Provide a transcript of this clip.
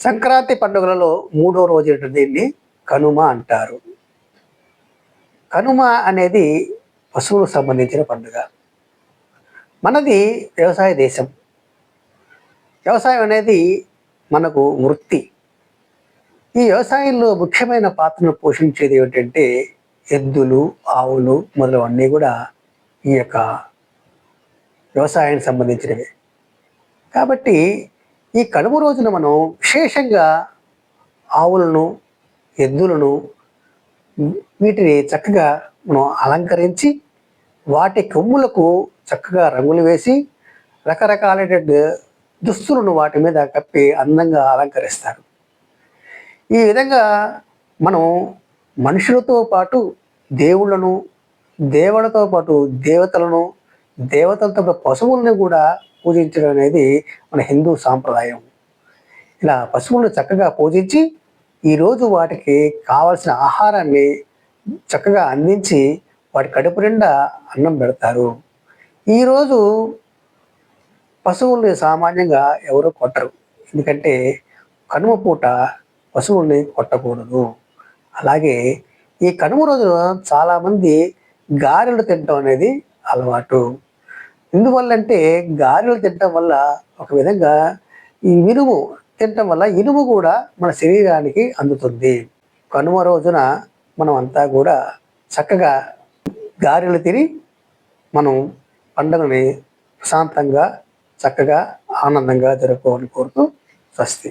సంక్రాంతి పండుగలలో మూడో రోజు దీన్ని కనుమ అంటారు. కనుమ అనేది పశువులకు సంబంధించిన పండుగ. మనది వ్యవసాయ దేశం. వ్యవసాయం అనేది మనకు వృత్తి. ఈ వ్యవసాయంలో ముఖ్యమైన పాత్రను పోషించేది ఏమిటంటే ఎద్దులు ఆవులు మొదలవన్నీ కూడా ఈ యొక్క వ్యవసాయానికి సంబంధించినవి. కాబట్టి ఈ కనుమ రోజున మనం విశేషంగా ఆవులను ఎద్దులను వీటిని చక్కగా మనం అలంకరించి వాటి కొమ్ములకు చక్కగా రంగులు వేసి రకరకాలైనటువంటి దుస్తులను వాటి మీద కప్పి అందంగా అలంకరిస్తారు. ఈ విధంగా మనం మనుషులతో పాటు దేవుళ్ళను దేవుళ్ళతో పాటు దేవతలను దేవతలతో పాటు పశువులను కూడా పూజించడం అనేది మన హిందూ సాంప్రదాయం. ఇలా పశువులను చక్కగా పూజించి ఈరోజు వాటికి కావలసిన ఆహారాన్ని చక్కగా అందించి వాటి కడుపు నిండా అన్నం పెడతారు. ఈరోజు పశువుల్ని సామాన్యంగా ఎవరు కొట్టరు. ఎందుకంటే కనుమ పూట పశువుల్ని కొట్టకూడదు. అలాగే ఈ కనుమ రోజున చాలామంది గారెలు తినటం అనేది అలవాటు. ఎందువల్లంటే గారెలు తినటం వల్ల ఒక విధంగా ఈ ఇనుము తినటం వల్ల ఇనుము కూడా మన శరీరానికి అందుతుంది. కనుమ రోజున మనం అంతా కూడా చక్కగా గారెలు తిని మనం పండుగని ప్రశాంతంగా చక్కగా ఆనందంగా జరుపుకోవాలని కోరుతూ స్వస్తి.